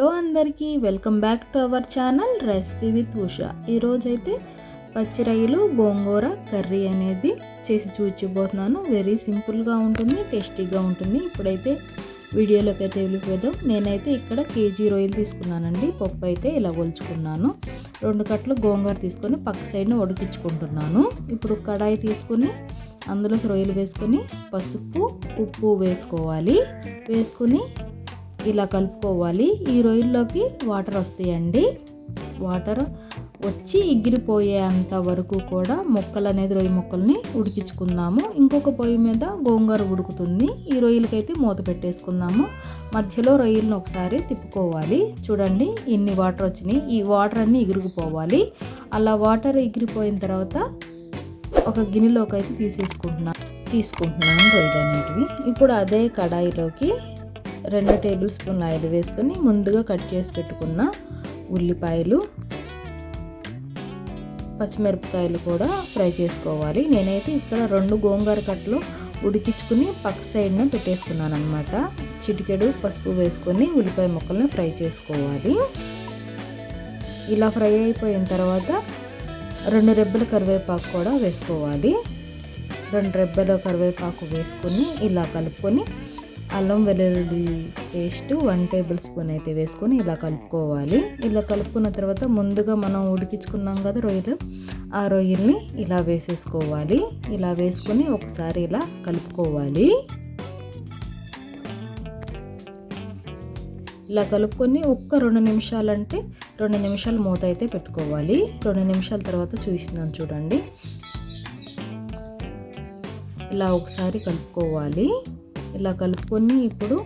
Hello అందరికీ welcome back to our channel recipe with Usha. ఈరోజైతే పచ్చి రొయ్యలు గోంగూర కర్రీ అనేది చేసి చూచిపోతున్నాను. వెరీ సింపుల్గా ఉంటుంది టేస్టీగా ఉంటుంది. ఇప్పుడైతే వీడియోలోకి అయితే వెళ్ళిపోదాం. నేనైతే ఇక్కడ కేజీ రొయ్యలు తీసుకున్నానండి. పప్పు అయితే ఇలా ఒలుచుకున్నాను. రెండు కట్టలు గోంగూర తీసుకొని పక్క సైడ్ని ఉడికించుకుంటున్నాను. ఇప్పుడు కడాయి తీసుకొని అందులోకి రొయ్యలు వేసుకొని పసుపు ఉప్పు వేసుకోవాలి. వేసుకొని ఇలా కలుపుకోవాలి. ఈ రొయ్యల్లోకి వాటర్ వస్తాయండి. వాటర్ వచ్చి ఎగిరిపోయేంత వరకు కూడా మొక్కలు అనేది రొయ్య మొక్కల్ని ఉడికించుకుందాము. ఇంకొక పొయ్యి మీద గోంగూర ఉడుకుతుంది. ఈ రొయ్యలకైతే మూత పెట్టేసుకుందాము. మధ్యలో రొయ్యలను ఒకసారి తిప్పుకోవాలి. చూడండి ఇన్ని వాటర్ వచ్చినాయి. ఈ వాటర్ అన్నీ ఎగిరిపోవాలి అలా వాటర్ ఎగిరిపోయిన తర్వాత ఒక గిన్నెలోకి అయితే తీసేసుకుంటున్నాను తీసుకుంటున్నాను రొయ్యలు అనేటివి ఇప్పుడు అదే కడాయిలోకి రెండు టేబుల్ స్పూన్ల ఆయిల్ వేసుకొని ముందుగా కట్ చేసి పెట్టుకున్న ఉల్లిపాయలు పచ్చిమిరపకాయలు కూడా ఫ్రై చేసుకోవాలి. నేనైతే ఇక్కడ రెండు గోంగూర కట్టలు ఉడికించుకుని పక్క సైడ్న పెట్టేసుకున్నాను అనమాట చిటికెడు పసుపు వేసుకొని ఉల్లిపాయ ముక్కల్ని ఫ్రై చేసుకోవాలి. ఇలా ఫ్రై అయిపోయిన తర్వాత రెండు రెబ్బల కరివేపాకు కూడా వేసుకోవాలి. రెండు రెబ్బల కరివేపాకు వేసుకొని ఇలా కలుపుకొని అల్లం వెల్లుల్లి పేస్ట్ వన్ టేబుల్ స్పూన్ అయితే వేసుకొని ఇలా కలుపుకోవాలి. ఇలా కలుపుకున్న తర్వాత ముందుగా మనం ఉడికించుకున్నాం కదా రొయ్యలు ఆ రొయ్యల్ని ఇలా వేసేసుకోవాలి. ఇలా వేసుకొని ఒకసారి ఇలా కలుపుకోవాలి. ఇలా కలుపుకొని ఒక్క రెండు నిమిషాలు అంటే రెండు నిమిషాలు మూత అయితే పెట్టుకోవాలి. రెండు నిమిషాల తర్వాత చూపిస్తున్నాను చూడండి. ఇలా ఒకసారి కలుపుకోవాలి. ఇలా కలుపుకొని ఇప్పుడు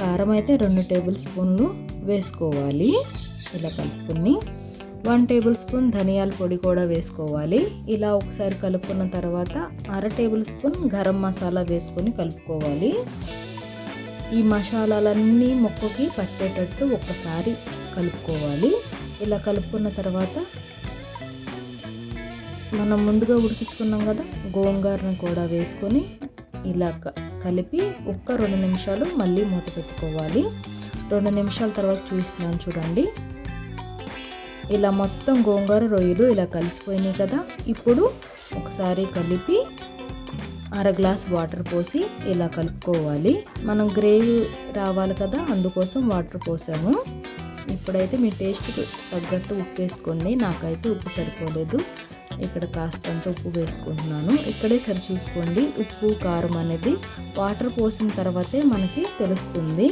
కారం అయితే రెండు టేబుల్ స్పూన్లు వేసుకోవాలి. ఇలా కలుపుకొని వన్ టేబుల్ స్పూన్ ధనియాల పొడి కూడా వేసుకోవాలి. ఇలా ఒకసారి కలుపుకున్న తర్వాత అర టేబుల్ స్పూన్ గరం మసాలా వేసుకొని కలుపుకోవాలి. ఈ మసాలాలన్నీ మొక్కకి పట్టేటట్టు ఒక్కసారి కలుపుకోవాలి. ఇలా కలుపుకున్న తర్వాత మనం ముందుగా ఉడికించుకున్నాం కదా గోంగూరను కూడా వేసుకొని ఇలా కలిపి ఒక్క రెండు నిమిషాలు మళ్ళీ మూత పెట్టుకోవాలి. రెండు నిమిషాల తర్వాత చూస్తున్నాను చూడండి. ఇలా మొత్తం గోంగూర రొయ్యలు ఇలా కలిసిపోయినాయి కదా. ఇప్పుడు ఒకసారి కలిపి అర గ్లాస్ వాటర్ పోసి ఇలా కలుపుకోవాలి. మనం గ్రేవీ రావాలి కదా అందుకోసం వాటర్ పోసాము. ఇప్పుడైతే మీ టేస్ట్కి తగ్గట్టు ఉప్పు వేసుకోండి నాకైతే ఉప్పు సరిపోలేదు. ఇక్కడ కాస్తంత ఉప్పు వేసుకుంటున్నాను. ఇక్కడే సరి చూసుకోండి ఉప్పు కారం అనేది వాటర్ పోసిన తర్వాతే మనకి తెలుస్తుంది.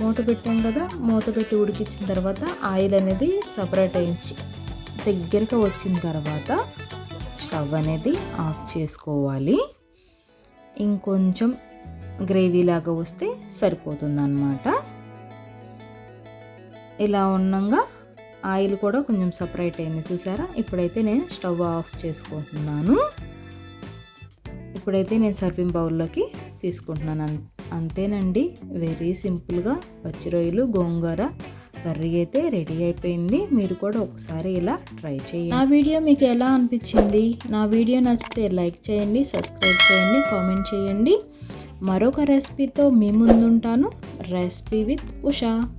మూత పెట్టాం కదా మూత పెట్టి ఉడికించిన తర్వాత ఆయిల్ అనేది సపరేట్ అయించి దగ్గరగా వచ్చిన తర్వాత స్టవ్ అనేది ఆఫ్ చేసుకోవాలి. ఇంకొంచెం గ్రేవీ లాగా వస్తే సరిపోతుంది అన్నమాట ఇలా ఉన్నంగా ఆయిల్ కూడా కొంచెం సపరేట్ అయింది చూసారా? ఇప్పుడైతే నేను స్టవ్ ఆఫ్ చేసుకుంటున్నాను. ఇప్పుడైతే నేను సర్వింగ్ బౌల్లోకి తీసుకుంటున్నాను. అంతేనండి. వెరీ సింపుల్గా పచ్చి రొయ్యలు గోంగూర కర్రీ అయితే రెడీ అయిపోయింది. మీరు కూడా ఒకసారి ఇలా ట్రై చేయండి. నా వీడియో మీకు ఎలా అనిపించింది? నా వీడియో నచ్చితే లైక్ చేయండి సబ్స్క్రైబ్ చేయండి కామెంట్ చేయండి. మరొక రెసిపీతో మీ ముందుంటాను. Recipe with Usha.